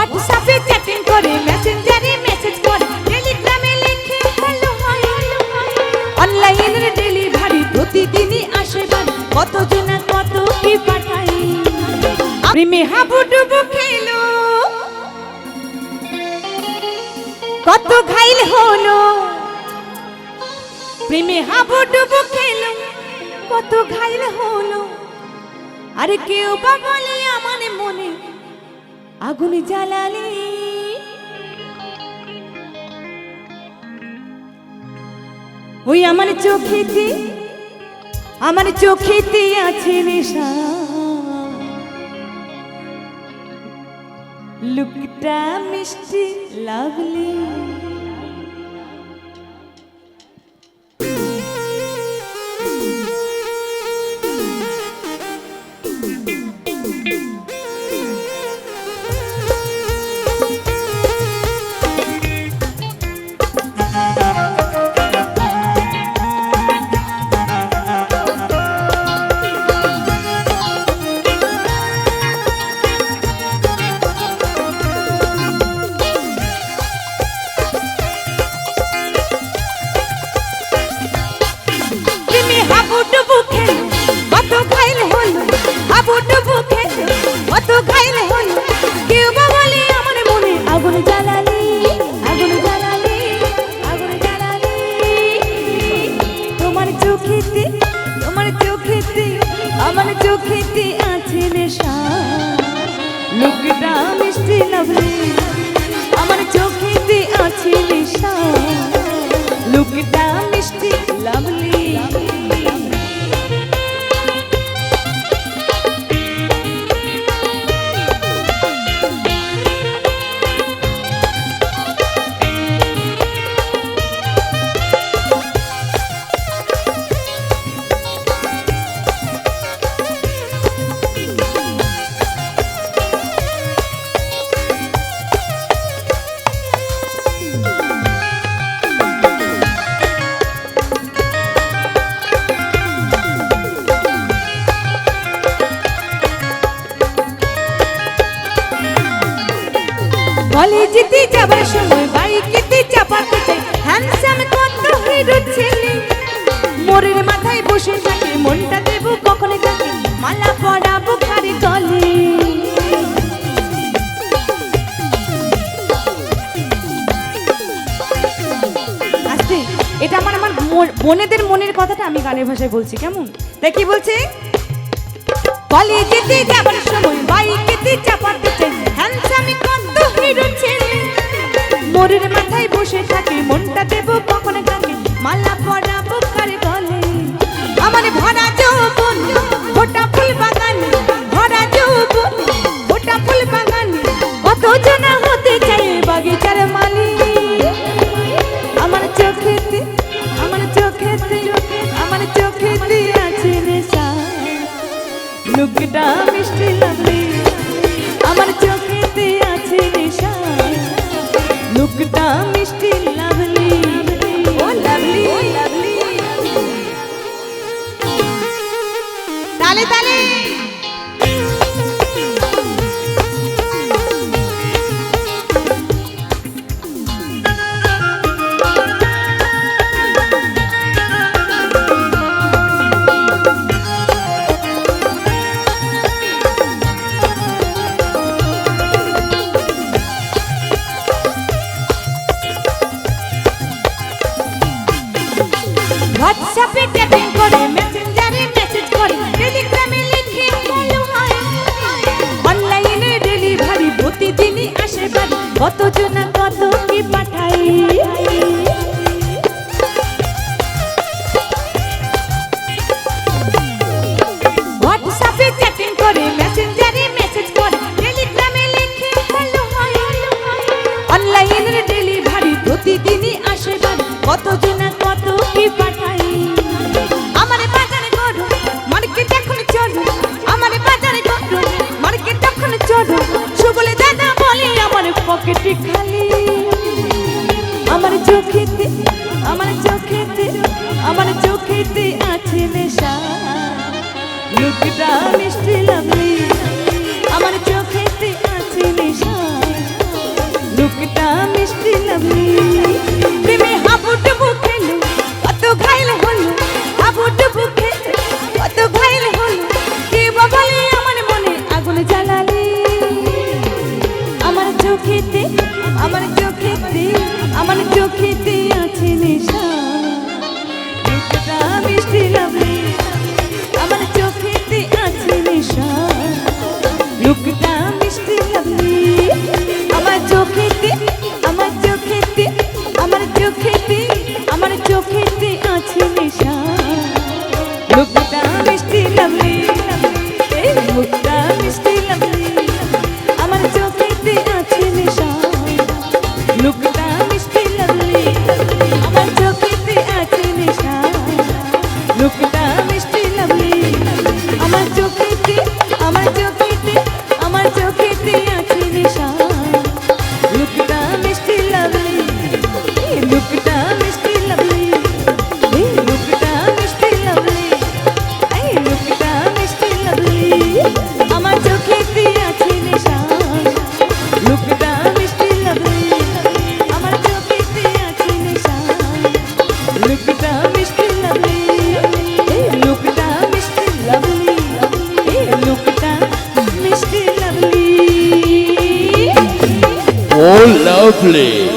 হোয়াটসঅ্যাপে করে মেসেঞ্জারে মেসেজ করে। টেলিগ্রামে লিখে হ্যালো অনলাইনের ডেলিভারি প্রতিদিনই আসে বাড়ি কত জনা কত কি পাঠাই? প্রেমে হাবুডুবু খেলো। কত ঘাইল হলো। প্রেমে হাবুডুবু খেলো। কত ঘাইল হলো। আরে কেউ বা বলে আমার মনে আগুন জ্বালালে। ওই আমার চোখেতে আমার চোখেতে আছে নেশা। লুকটা মিষ্টি লাভলি চোখেতে আছে নেশা। লোকটা মিষ্টি লাভলি কলেজেতে যাবার সময় বাইকেতে চাপাতে চাই হ্যান্ডসাম কত হিরো ছেলে। মোরের মাথায় বসে থাকে, মনটা দেব কখন যাকে মালা পরাবো কারে গলে এটা আমার আমার মন- বোনেদের মনের কথাটা আমি গানের ভাষায় বলছি, কেমন? তাই কি বলছে? মাথায় বসে থাকে মনটা দেব কখন হোয়াটসঅ্যাপে চ্যাটিং করে মেসেঞ্জারে মেসেজ করে। টেলিগ্রামে লিখে হ্যালো হাই অনলাইনে ডেলিভারি প্রতিদিনই আসে বাড়ি। কত জনা কত কি পাঠায় হোয়াটসঅ্যাপে চ্যাটিং করে মেসেঞ্জারে মেসেজ করে। টেলিগ্রামে লিখে হ্যালো হাই অনলাইনের ডেলিভারি প্রতিদিনই আসে বাড়ি। কত জনা কত কি পাঠাই? আমার বাজারে করো মার্কেট এখন চলো সুবলে দাদা বলে, আমার পকেটে খালি। আমার চোখেতে আমার চোখেতে আমার চোখেতে আছে নেশা। লোকটা মিষ্টি চোখেতে আমার চোখেতে আমার চোখেতে আছে নেশা। Lovely.